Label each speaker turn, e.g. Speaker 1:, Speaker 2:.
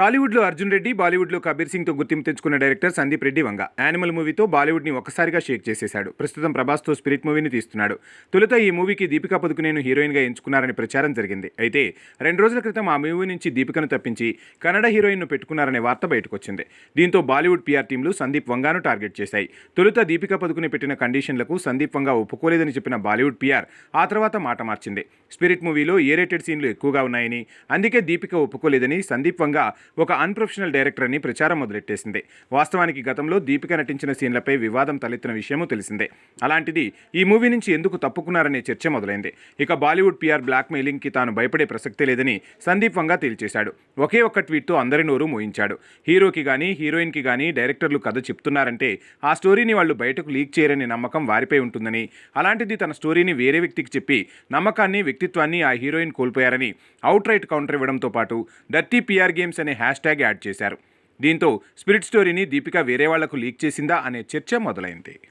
Speaker 1: టాలీవుడ్లో అర్జున్ రెడ్డి బాలీవుడ్లో కబీర్ సింగ్తో గుర్తింపు తెచ్చుకున్న డైరెక్టర్ సందీప్ రెడ్డి వంగ. యానిమల్ మూవీతో బాలీవుడ్ని ఒక్కసారిగా షేక్ చేసేశాడు. ప్రస్తుతం ప్రభాస్తో స్పిరిట్ మూవీని తీస్తున్నాడు. తొలుత ఈ మూవీకి దీపికా పదుకునేను హీరోయిన్గా ఎంచుకున్నారని ప్రచారం జరిగింది. అయితే రెండు రోజుల క్రితం ఆ మూవీ నుంచి దీపికను తప్పించి కన్నడ హీరోయిన్ను పెట్టుకున్నారనే వార్త బయటకొచ్చింది. దీంతో బాలీవుడ్ పీఆర్ టీంలు సందీప్ వంగాను టార్గెట్ చేశాయి. తొలుత దీపికా పదుకుని పెట్టిన కండిషన్లకు సందీప్ వంగ ఒప్పుకోలేదని చెప్పిన బాలీవుడ్ పీఆర్ ఆ తర్వాత మాట మార్చింది. స్పిరిట్ మూవీలో ఏ రేటెడ్ సీన్లు ఎక్కువగా ఉన్నాయని అందుకే దీపిక ఒప్పుకోలేదని సందీప్ వంగ ఒక అన్ప్రొఫెషనల్ డైరెక్టర్ అని ప్రచారం మొదలెట్టేసింది. వాస్తవానికి గతంలో దీపిక నటించిన సీన్లపై వివాదం తలెత్తిన విషయమూ తెలిసిందే. అలాంటిది ఈ మూవీ నుంచి ఎందుకు తప్పుకున్నారనే చర్చ మొదలైంది. ఇక బాలీవుడ్ పిఆర్ బ్లాక్ మెయిలింగ్కి తాను భయపడే ప్రసక్తే లేదని సందీప్ వంగా తేల్చేశాడు. ఒకే ఒక్క ట్వీట్తో అందరి నోరు మోయించాడు. హీరోకి కానీ హీరోయిన్కి కానీ డైరెక్టర్లు కథ చెప్తున్నారంటే ఆ స్టోరీని వాళ్ళు బయటకు లీక్ చేయరనే నమ్మకం వారిపై ఉంటుందని అలాంటిది తన స్టోరీని వేరే వ్యక్తికి చెప్పి నమ్మకాన్ని వ్యక్తిత్వాన్ని ఆ హీరోయిన్ కోల్పోయారని అవుట్ రైట్ కౌంటర్ ఇవ్వడంతో పాటు డర్టీ పీఆర్ గేమ్స్ అనే హ్యాష్ ట్యాగ్ యాడ్ చేశారు. దీంతో స్పిరిట్ స్టోరీని దీపిక వేరే వాళ్ళకు లీక్ చేసిందా అనే చర్చ మొదలైంది.